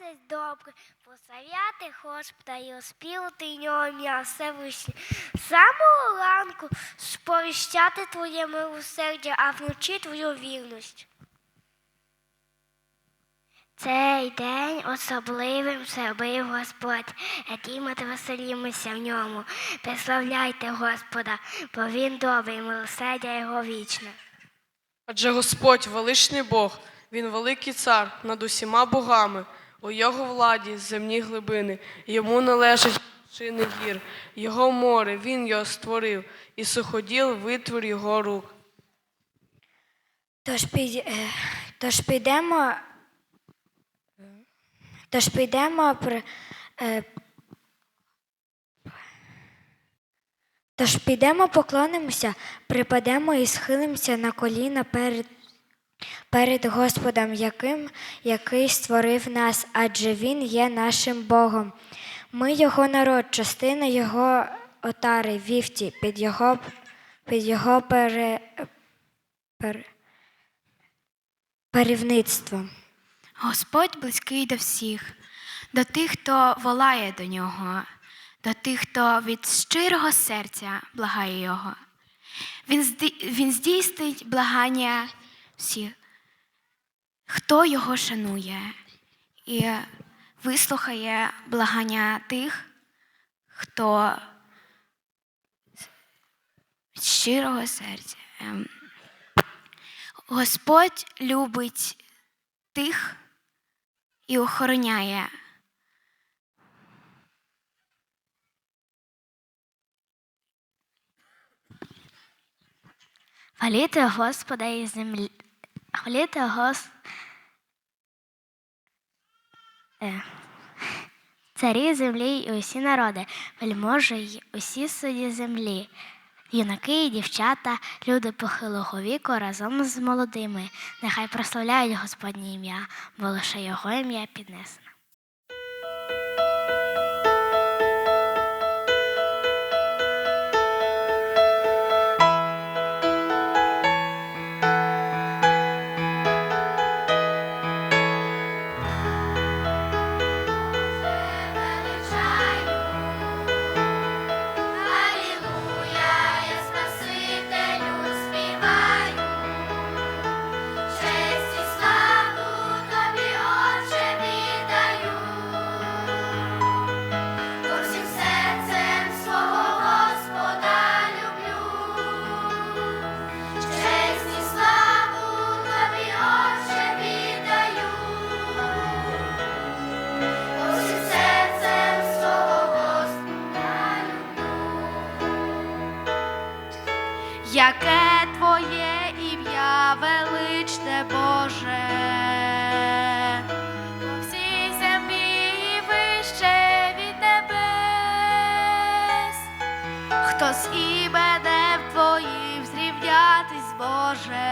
все добре, посавяти Господа і оспівати нього ім'я Всевишнє. З Самого ранку сповіщати Твоє милосердя, а вночі Твою вірність. Цей день особливим зробив Господь, ми веселімося в ньому. Прославляйте Господа, бо Він добрий, милосердя Його вічне. Адже Господь величний Бог, Він великий цар над усіма богами, у його владі земні глибини, йому належать шини гір, його море, він його створив, і суходіл витвір його рук. Тож, під, е, тож підемо. Тож підемо при, е, Тож підемо, поклонимося, припадемо і схилимося на коліна перед, перед Господом, яким, який створив нас, адже Він є нашим Богом. Ми Його народ, частина Його отари, вівці, під Його, під його пере, пере, перівництвом. Господь близький до всіх, до тих, хто волає до нього, до тих, хто від щирого серця благає Його. Він здійснить благання всіх, хто його шанує, і вислухає благання тих, хто щирого серця. Ем, Господь любить тих і охороняє. Хваліте Господа і землі. Хваліте Гос... Е. Царі землі і усі народи, вельможі й усі судді землі, юнаки і дівчата, люди похилого віку разом з молодими. Нехай прославляють Господнє ім'я, бо лише його ім'я піднесено. Яке твоє ім'я величне Боже, по всій землі і вище від небес, хто з іменем твоїм зрівнятись Боже,